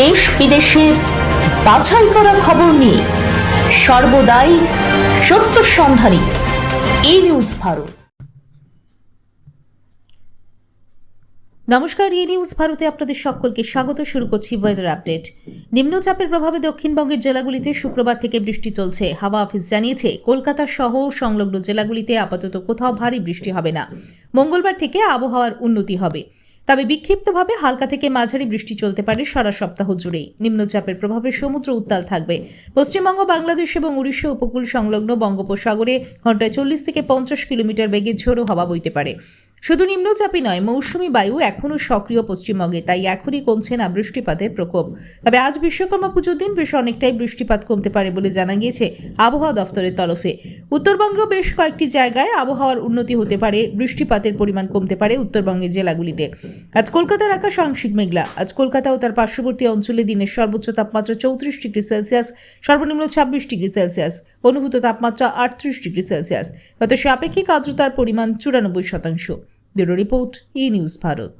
দেশ বিদেশের বাছাই করা খবর নিয়ে সর্বদাই সত্য সন্ধানী। এই নিউজ ভারত। নমস্কার, এই নিউজ ভারতে আপনাদের সকলকে স্বাগত। শুরু করছি ওয়েদার আপডেট নিম্নচাপের প্রভাবে দক্ষিণবঙ্গের জেলাগুলিতে শুক্রবার থেকে বৃষ্টি চলছে। হাওয়া অফিস জানিয়েছে, কলকাতা সহ সংলগ্ন জেলাগুলিতে আপাতত কোথাও ভারী বৃষ্টি হবে না। মঙ্গলবার থেকে আবহাওয়ার উন্নতি হবে। তবে বিক্ষিপ্তভাবে হালকা থেকে মাঝারি বৃষ্টি চলতে পারে সারা সপ্তাহ জুড়েই নিম্নচাপের প্রভাবে সমুদ্র উত্তাল থাকবে। পশ্চিমবঙ্গ, বাংলাদেশ এবং উড়িষ্যা উপকূল সংলগ্ন বঙ্গোপসাগরে ঘন্টায় চল্লিশ থেকে পঞ্চাশ কিলোমিটার বেগে ঝোড়ো হাওয়া বইতে পারে। শুধু নিম্নচাপই নয়, মৌসুমী বায়ু এখনও সক্রিয় পশ্চিমবঙ্গে, তাই এখনই কমছে না বৃষ্টিপাতের প্রকোপ। তবে আজ বিশ্বকর্মা পুজোর দিন বেশ অনেকটাই বৃষ্টিপাত কমতে পারে বলে জানা গিয়েছে আবহাওয়া দফতরের তরফে। উত্তরবঙ্গেও বেশ কয়েকটি জায়গায় আবহাওয়ার উন্নতি হতে পারে, বৃষ্টিপাতের পরিমাণ কমতে পারে উত্তরবঙ্গের জেলাগুলিতে। আজ কলকাতার আকাশ আংশিক মেঘলা, আজ কলকাতা ও তার পার্শ্ববর্তী অঞ্চলে দিনের সর্বোচ্চ তাপমাত্রা চৌত্রিশ ডিগ্রি সেলসিয়াস, সর্বনিম্ন ছাব্বিশ ডিগ্রি সেলসিয়াস, অনুভূত তাপমাত্রা আটত্রিশ ডিগ্রি সেলসিয়াস। গত সাপেক্ষিক আর্দ্রতার পরিমাণ চুরানব্বই শতাংশ। Bureau report E news Bharat